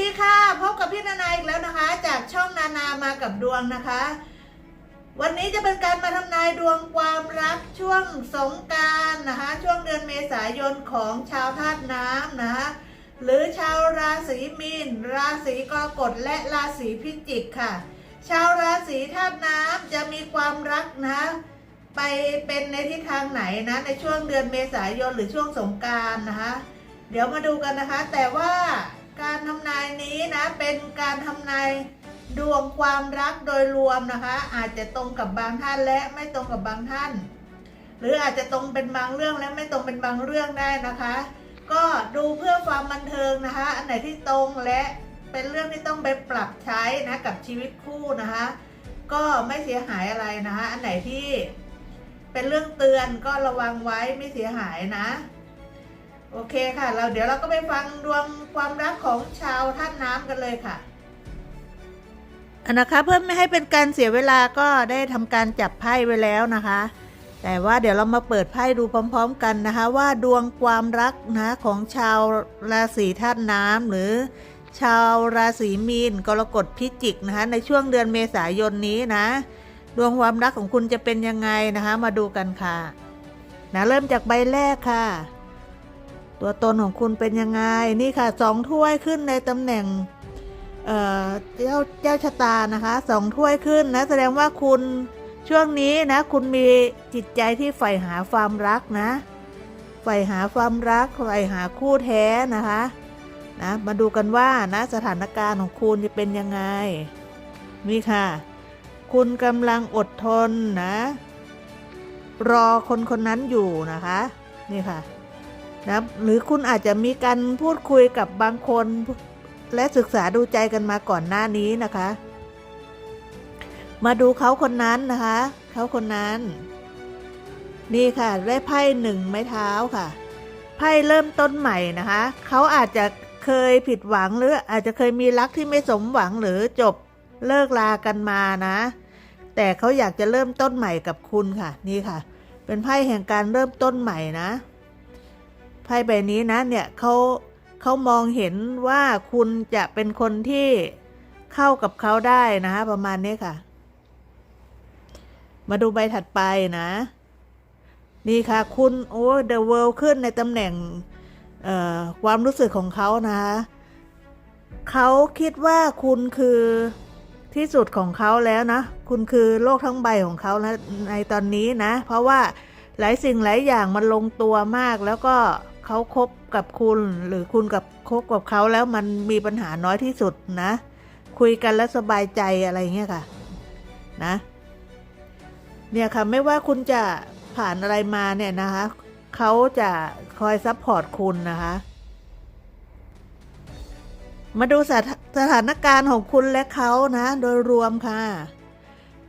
ดีค่ะ พบกับพี่นานาอีกแล้วนะคะ จากช่องนานามากับดวงนะคะ วันนี้จะเป็นการมาทำนายดวงความรักช่วงสงการนะคะ ช่วงเดือนเมษายนของชาวธาตุน้ำนะคะหรือชาวราศีมีน ราศีกรกฎและราศีพิจิกค่ะ ชาวราศีธาตุน้ำจะมีความรักนะ ไปเป็นในทิศทางไหนนะในช่วงเดือนเมษายนหรือช่วงสงการนะคะ เดี๋ยวมาดูกันนะคะ แต่ว่า การทำนายนี้นะเป็นการทำนายดวงความรักโดยรวมนะคะ อาจจะตรงกับบางท่านและไม่ตรงกับบางท่าน หรืออาจจะตรงเป็นบางเรื่องและไม่ตรงเป็นบางเรื่องได้นะคะ ก็ดูเพื่อความบันเทิงนะคะ อันไหนที่ตรงและเป็นเรื่องที่ต้องไปปรับใช้นะกับชีวิตคู่นะคะ ก็ไม่เสียหายอะไรนะคะ อันไหนที่เป็นเรื่องเตือนก็ระวังไว้ไม่เสียหายนะ โอเคค่ะ เราเดี๋ยวเราก็ไปฟังดวงความรักของชาวท่านน้ำกันเลยค่ะอันนะคะเพื่อไม่ให้เป็นการเสียเวลาก็ได้ทำการจับไพ่ไว้แล้วนะคะ แต่ว่าเดี๋ยวเรามาเปิดไพ่ดูพร้อม ๆ กันนะคะ ว่าดวงความรักนะของชาวราศีธาตุน้ำหรือ ชาวราศีมีนกรกฎพิจิกนะคะในช่วงเดือนเมษายนนี้นะ ดวงความรักของคุณจะเป็นยังไงนะคะ มาดูกันค่ะนะเริ่มจากใบแรกค่ะ ตัวตนของคุณเป็นยังไง นี่ค่ะสองถ้วยขึ้นในตำแหน่งเอ่อเจ้าเจ้าชะตานะคะสองถ้วยขึ้นนะแสดงว่าคุณช่วงนี้นะ คุณมีจิตใจที่ใฝ่หาความรักนะใฝ่หาความรักใฝ่หาคู่แท้นะคะนะมาดูกันว่านะสถานการณ์ของคุณจะเป็นยังไงนี่ค่ะ คุณกำลังอดทนนะ รอคนคนนั้นอยู่นะคะ นี่ค่ะ นะหรือคุณอาจจะมีการพูดคุยกับบางคน และศึกษาดูใจกันมาก่อนหน้านี้นะคะ มาดูเขาคนนั้นนะคะเขาคนนั้น นี่ค่ะได้ไพ่หนึ่งไม้เท้าค่ะไพ่เริ่มต้นใหม่นะคะเขาอาจจะเคยผิดหวังหรืออาจจะเคยมีรักที่ไม่สมหวังหรือจบเลิกลากันมานะ แต่เขาอยากจะเริ่มต้นใหม่กับคุณค่ะ นี่ค่ะ เป็นไพ่แห่งการเริ่มต้นใหม่นะ ไพ่ใบนี้นะเนี่ยเขาเขามองเห็นว่าคุณจะเป็นคนที่เข้ากับเขาได้นะคะประมาณนี้ค่ะ มาดูใบถัดไปนะ นี่ค่ะคุณโอ้เดอะเวิลด์ขึ้นในตำแหน่งความรู้สึกของเขานะคะเขาคิดว่าคุณคือที่สุดของเขาแล้วนะ คุณคือโลกทั้งใบของเขานะในตอนนี้นะ เพราะว่าหลายสิ่งหลายอย่างมันลงตัวมากแล้วก็ เขาคบกับคุณหรือคุณกับคบกับเขาแล้วมันมีปัญหาน้อยที่สุดนะ คุยกันแล้วสบายใจอะไรเงี้ยค่ะ นะ เนี่ยค่ะไม่ว่าคุณจะผ่านอะไรมาเนี่ยนะคะเขาจะคอยซัพพอร์ตคุณนะคะ มาดูสถสถานการณ์ของคุณและเขานะ โดยรวมค่ะ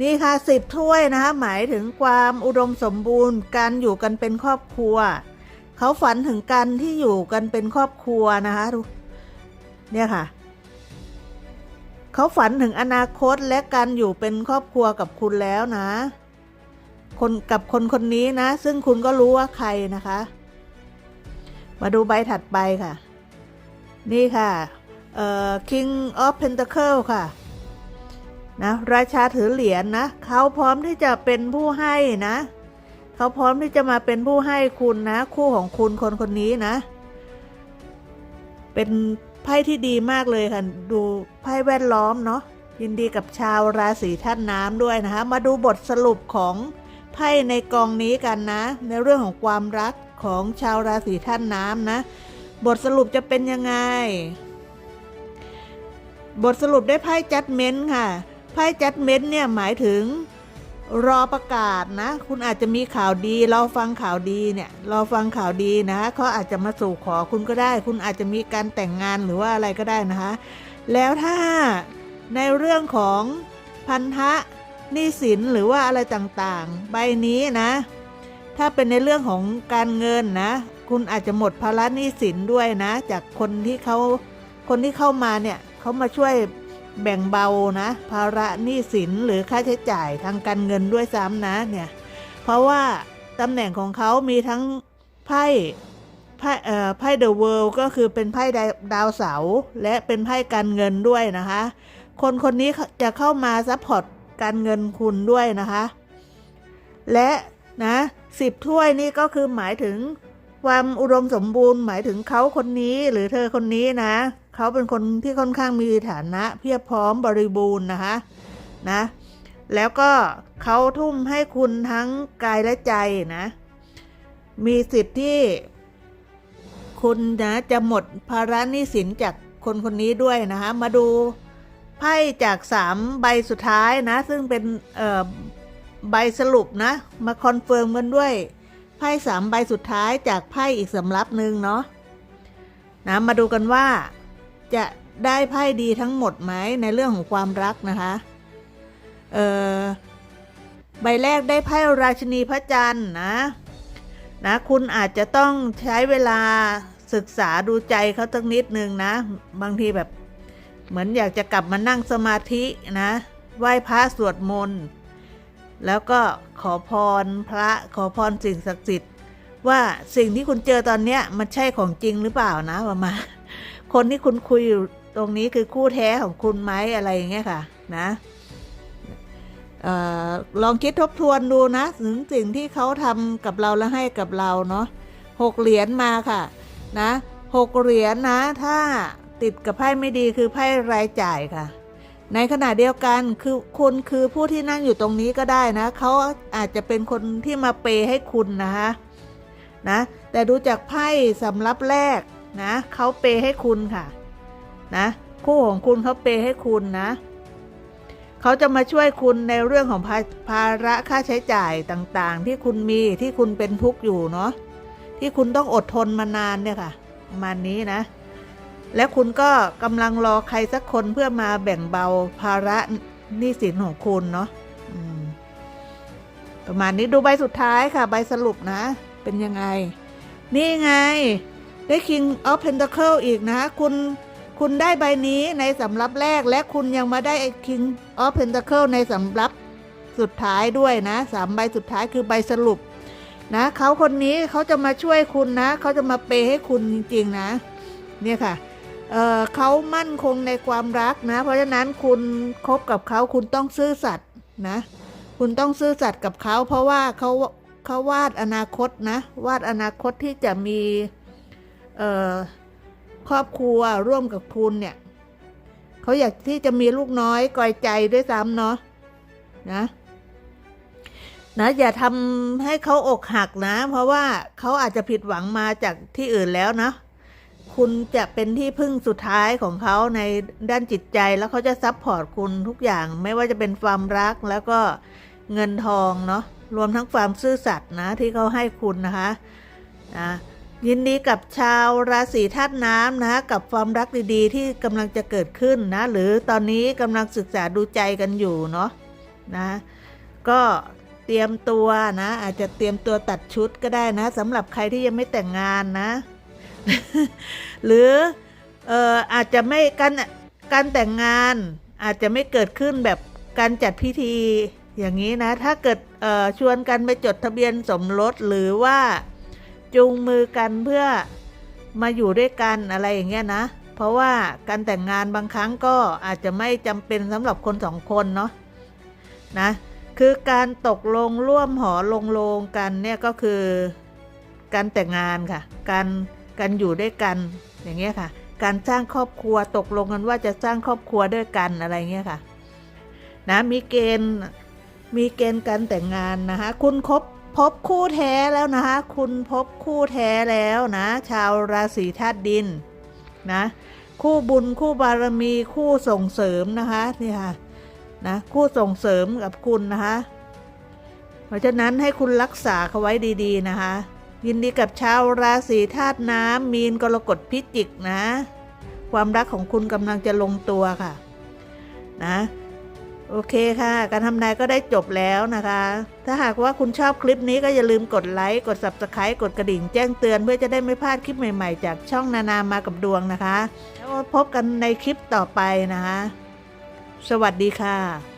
นี่ค่ะสิบถ้วยนะคะหมายถึงความอุดมสมบูรณ์การอยู่กันเป็นครอบครัว เขาฝันถึงการที่อยู่กันเป็นครอบครัวนะคะดูเนี่ยค่ะ เขาฝันถึงอนาคตและการอยู่เป็นครอบครัวกับคุณแล้วนะ คนกับคนคนนี้นะ ซึ่งคุณก็รู้ว่าใครนะคะ มาดูใบถัดไปค่ะ นี่ค่ะเอ่อ King of Pentacle ค่ะนะราชาถือเหรียญนะเขาพร้อมที่จะเป็นผู้ให้นะ เขาพร้อมที่จะมาเป็นผู้ให้คุณนะ คู่ของคุณคนคนนี้นะ เป็นไพ่ที่ดีมากเลยค่ะ ดูไพ่แวดล้อมเนาะยินดีกับชาวราศีท่านน้ำด้วยนะคะ มาดูบทสรุปของไพ่ในกองนี้กันนะ ในเรื่องของความรักของชาวราศีท่านน้ำนะ บทสรุปจะเป็นยังไง บทสรุปได้ไพ่จัดเม้นต์ค่ะไพ่จัดเม้นต์เนี่ยหมายถึง รอประกาศนะ คุณอาจจะมีข่าวดีรอฟังข่าวดีเนี่ยรอฟังข่าวดีนะเขาอาจจะมาสู่ขอคุณก็ได้ คุณอาจจะมีการแต่งงานหรือว่าอะไรก็ได้นะคะ แล้วถ้าในเรื่องของพันธะหนี้สินหรือว่าอะไรต่างๆ ใบนี้นะ ถ้าเป็นในเรื่องของการเงินนะ คุณอาจจะหมดภาระหนี้สินด้วยนะ จากคนที่เขาคนที่เข้ามาเนี่ยเขามาช่วย แบ่งเบานะ ภาระหนี้สินหรือค่าใช้จ่ายทางการเงินด้วยซ้ำนะเนี่ย เพราะว่าตำแหน่งของเขามีทั้งไพ่ไพ่เอ่อไพ่เดอะเวิลด์ก็คือเป็นไพ่ดาวดาวเสาร์และเป็นไพ่การเงินด้วยนะคะ คนคนนี้จะเข้ามาซัพพอร์ตการเงินคุณด้วยนะคะ และนะสิบถ้วยนี่ก็คือหมายถึงความอุดมสมบูรณ์ หมายถึงเขาคนนี้หรือเธอคนนี้นะ เขาเป็นคนที่ค่อนข้างมีฐานะเพียบพร้อมบริบูรณ์นะคะนะ แล้วก็เขาทุ่มให้คุณทั้งกายและใจนะ มีสิทธิ์ที่ คุณนะจะหมดภาระหนี้สินจากคนคนนี้ด้วยนะคะ มาดูไพ่จากสามใบสุดท้ายนะ ซึ่งเป็นใบสรุปนะ มาคอนเฟิร์มกันด้วยไพ่สามใบสุดท้ายจากไพ่อีกสำรับหนึ่งเนาะนะมาดูกันว่า จะได้ไพ่ดีทั้งหมดไหมในเรื่องของความรักนะคะเออใบแรกได้ไพ่ราชินีพระจันทร์นะนะคุณอาจจะต้องใช้เวลาศึกษาดูใจเขาสักนิดนึงนะ บางทีแบบเหมือนอยากจะกลับมานั่งสมาธินะไหว้พระสวดมนต์แล้วก็ขอพรพระขอพรสิ่งศักดิ์สิทธิ์ว่าสิ่งที่คุณเจอตอนเนี้ยมันใช่ของจริงหรือเปล่านะประมาณ คนที่คุณคุยอยู่ตรงนี้คือคู่แท้ของคุณไหมอะไรอย่างเงี้ยค่ะนะออลองคิดทบทวนดูนะ ถึงสิ่งที่เขาทำกับเราและให้กับเราเนาะหกเหรียญมาค่ะนะหกเหรียญนะ ถ้าติดกับไพ่ไม่ดีคือไพ่รายจ่ายค่ะ ในขณะเดียวกันคือคุณคือผู้ที่นั่งอยู่ตรงนี้ก็ได้นะเขาอาจจะเป็นคนที่มาเปย์ให้คุณนะคะนะแต่ดูจากไพ่สำรับแรก นะเขาเปย์ให้คุณค่ะ นะคู่ของคุณเขาเปย์ให้คุณนะเขาจะมาช่วยคุณในเรื่องของภาภาระค่าใช้จ่ายต่างๆ ที่คุณมีที่คุณเป็นทุกข์อยู่เนาะที่คุณต้องอดทนมานานเนี่ยค่ะประมาณนี้นะ และคุณก็กำลังรอใครสักคนเพื่อมาแบ่งเบาภาระหนี้สินของคุณเนาะประมาณนี้ดูใบสุดท้ายค่ะ ใบสรุปนะ เป็นยังไง นี่ไง ได้ King of Pentacle อีกนะคุณคุณได้ใบนี้ในสำรับแรกและคุณยังมาได้ King of Pentacle ในสำรับสุดท้ายด้วยนะสามใบสุดท้ายคือใบสรุปนะเขาคนนี้เขาจะมาช่วยคุณนะ เขาจะมาเปย์ให้คุณจริง ๆ นะ เนี่ยค่ะเเขามั่นคงในความรักนะ เพราะฉะนั้นคุณคบกับเขาคุณต้องซื่อสัตย์นะ คุณต้องซื่อสัตย์กับเขา เพราะว่าเขาเขาวาดอนาคตนะ วาดอนาคตที่จะมี ครอบครัวร่วมกับคุณเนี่ยเขาอยากที่จะมีลูกน้อยกอยใจด้วยซ้ำเนาะนะนะอย่าทำให้เขาอกหักนะ เพราะว่าเขาอาจจะผิดหวังมาจากที่อื่นแล้วนะ คุณจะเป็นที่พึ่งสุดท้ายของเขาในด้านจิตใจแล้วเขาจะซัพพอร์ตคุณทุกอย่าง ไม่ว่าจะเป็นความรักแล้วก็เงินทองเนาะรวมทั้งความซื่อสัตย์นะที่เขาให้คุณนะคะนะ ยินดีกับชาวราศีธาตุน้ำนะกับความรักดีๆ ที่กำลังจะเกิดขึ้นนะ หรือตอนนี้กำลังศึกษาดูใจกันอยู่เนาะนะก็เตรียมตัวนะ อาจจะเตรียมตัวตัดชุดก็ได้นะสำหรับใครที่ยังไม่แต่งงานนะ หรือเอออาจจะไม่การการแต่งงานอาจจะไม่เกิดขึ้นแบบการจัดพิธีอย่างนี้นะ ถ้าเกิดชวนกันไปจดทะเบียนสมรสหรือว่า จูงมือกันเพื่อมาอยู่ด้วยกันอะไรอย่างเงี้ยนะ เพราะว่าการแต่งงานบางครั้งก็อาจจะไม่จำเป็นสำหรับคนสองคนเนาะนะคือการตกลงร่วมหอลงโลงกันเนี่ยก็คือการแต่งงานค่ะ การการอยู่ด้วยกันอย่างเงี้ยค่ะ การสร้างครอบครัวตกลงกันว่าจะสร้างครอบครัวด้วยกันอะไรเงี้ยค่ะนะมีเกณฑ์มีเกณฑ์การแต่งงานนะคะคุณคบ พบคู่แท้แล้วนะคะ คุณพบคู่แท้แล้วนะ ชาวราศีธาตุดินนะ คู่บุญคู่บารมีคู่ส่งเสริมนะคะนี่ค่ะนะคู่ส่งเสริมกับคุณนะคะ เพราะฉะนั้นให้คุณรักษาเขาไว้ดีๆนะคะ ยินดีกับชาวราศีธาตุน้ำมีนกรกฎพิจิกนะ ความรักของคุณกำลังจะลงตัวค่ะ นะ โอเคค่ะ การทำนายก็ได้จบแล้วนะคะ ถ้าหากว่าคุณชอบคลิปนี้ก็อย่าลืมกดไลค์ กด subscribe กดกระดิ่งแจ้งเตือนเพื่อจะได้ไม่พลาดคลิปใหม่ๆ จากช่องนานามากับดวงนะคะ แล้วพบกันในคลิปต่อไปนะคะ สวัสดีค่ะ